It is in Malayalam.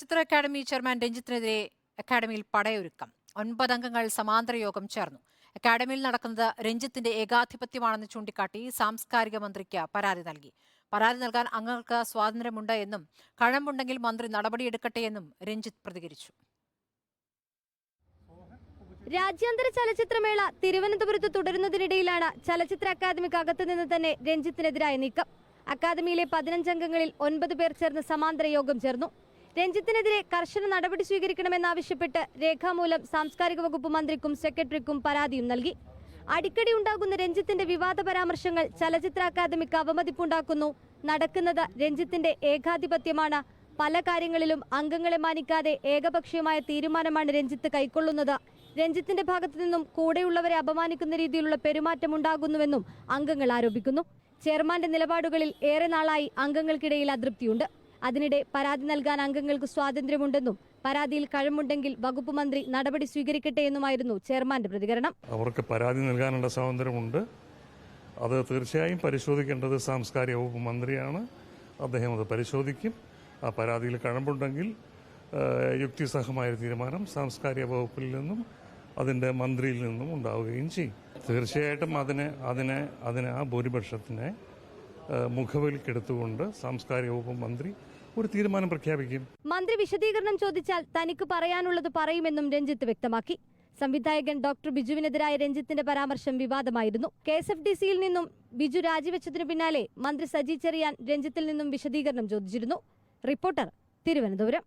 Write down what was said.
ചിത്ര അക്കാദമി ചെയർമാൻ രഞ്ജിത്തിനെതിരെ അക്കാദമിയിൽ പടയൊരുക്കം. ഒൻപതംഗങ്ങൾ സമാന്തര യോഗം ചേർന്നു. അക്കാദമിയിൽ നടക്കുന്നത് രഞ്ജിത്തിന്റെ ഏകാധിപത്യമാണെന്ന് ചൂണ്ടിക്കാട്ടി സാംസ്കാരിക മന്ത്രിക്ക് പരാതി നൽകി. പരാതി നൽകാൻ അംഗങ്ങൾക്ക് സ്വാതന്ത്ര്യമുണ്ട് എന്നും കഴമ്പുണ്ടെങ്കിൽ മന്ത്രി നടപടിയെടുക്കട്ടെ എന്നും രഞ്ജിത്ത് പ്രതികരിച്ചു. രാജ്യാന്തര ചലച്ചിത്രമേള തിരുവനന്തപുരത്ത് തുടരുന്നതിനിടയിലാണ് ചലച്ചിത്ര അക്കാദമിക്ക് അകത്തു നിന്ന് തന്നെ രഞ്ജിത്തിനെതിരായ നീക്കം. അക്കാദമിയിലെ പതിനഞ്ചംഗങ്ങളിൽ ഒൻപത് പേർ ചേർന്ന് സമാന്തര യോഗം ചേർന്നു. രഞ്ജിത്തിനെതിരെ കർശന നടപടി സ്വീകരിക്കണമെന്നാവശ്യപ്പെട്ട് രേഖാമൂലം സാംസ്കാരിക വകുപ്പ് മന്ത്രിക്കും സെക്രട്ടറിക്കും പരാതിയും നൽകി. അടിക്കടി ഉണ്ടാകുന്ന രഞ്ജിത്തിന്റെ വിവാദ പരാമർശങ്ങൾ ചലച്ചിത്ര അക്കാദമിക്ക് അവമതിപ്പുണ്ടാക്കുന്നു. നടക്കുന്നത് രഞ്ജിത്തിന്റെ ഏകാധിപത്യമാണ്. പല കാര്യങ്ങളിലും അംഗങ്ങളെ മാനിക്കാതെ ഏകപക്ഷീയമായ തീരുമാനമാണ് രഞ്ജിത്ത് കൈക്കൊള്ളുന്നത്. രഞ്ജിത്തിന്റെ ഭാഗത്തു നിന്നും കൂടെയുള്ളവരെ അപമാനിക്കുന്ന രീതിയിലുള്ള പെരുമാറ്റം ഉണ്ടാകുന്നുവെന്നും അംഗങ്ങൾ ആരോപിക്കുന്നു. ചെയർമാന്റെ നിലപാടുകളിൽ ഏറെ നാളായി അംഗങ്ങൾക്കിടയിൽ അതൃപ്തിയുണ്ട്. അതിനിടെ പരാതി നൽകാൻ അംഗങ്ങൾക്ക് സ്വാതന്ത്ര്യമുണ്ടെന്നും പരാതിയിൽ കഴമുണ്ടെങ്കിൽ വകുപ്പ് മന്ത്രി നടപടി സ്വീകരിക്കട്ടെ എന്നുമായിരുന്നു ചെയർമാന്റെ പ്രതികരണം. അവർക്ക് പരാതി നൽകാനുള്ള സ്വാതന്ത്ര്യമുണ്ട്. അത് തീർച്ചയായും പരിശോധിക്കേണ്ടത് സാംസ്കാരിക വകുപ്പ് മന്ത്രിയാണ്. അദ്ദേഹം അത് പരിശോധിക്കും. ആ പരാതിയിൽ കഴമ്പുണ്ടെങ്കിൽ യുക്തിസഹമായ തീരുമാനം സാംസ്കാരിക വകുപ്പിൽ നിന്നും അതിന്റെ മന്ത്രിയിൽ നിന്നും ഉണ്ടാവുകയും ചെയ്യും. തീർച്ചയായിട്ടും അതിനെ അതിനെ അതിനെ ആ ഭൂരിപക്ഷത്തിനെ മുഖവിലേക്കെടുത്തുകൊണ്ട് സാംസ്കാരിക വകുപ്പ് മന്ത്രി ഒരു തീരുമാനം പ്രഖ്യാപിക്കും. മന്ത്രി വിശദീകരണം ചോദിച്ചാൽ തനിക്ക് പറയാനുള്ളത് പറയുമെന്നും രഞ്ജിത്ത് വ്യക്തമാക്കി. സംവിധായകൻ ഡോക്ടർ ബിജുവിനെതിരായ രഞ്ജിത്തിന്റെ പരാമർശം വിവാദമായിരുന്നു. കെ എസ് എഫ് ഡി സിയിൽ നിന്നും ബിജു രാജിവെച്ചതിനു പിന്നാലെ മന്ത്രി സജി ചെറിയാൻ രഞ്ജിത്തിൽ നിന്നും വിശദീകരണം ചോദിച്ചിരുന്നു. റിപ്പോർട്ടർ തിരുവനന്തപുരം.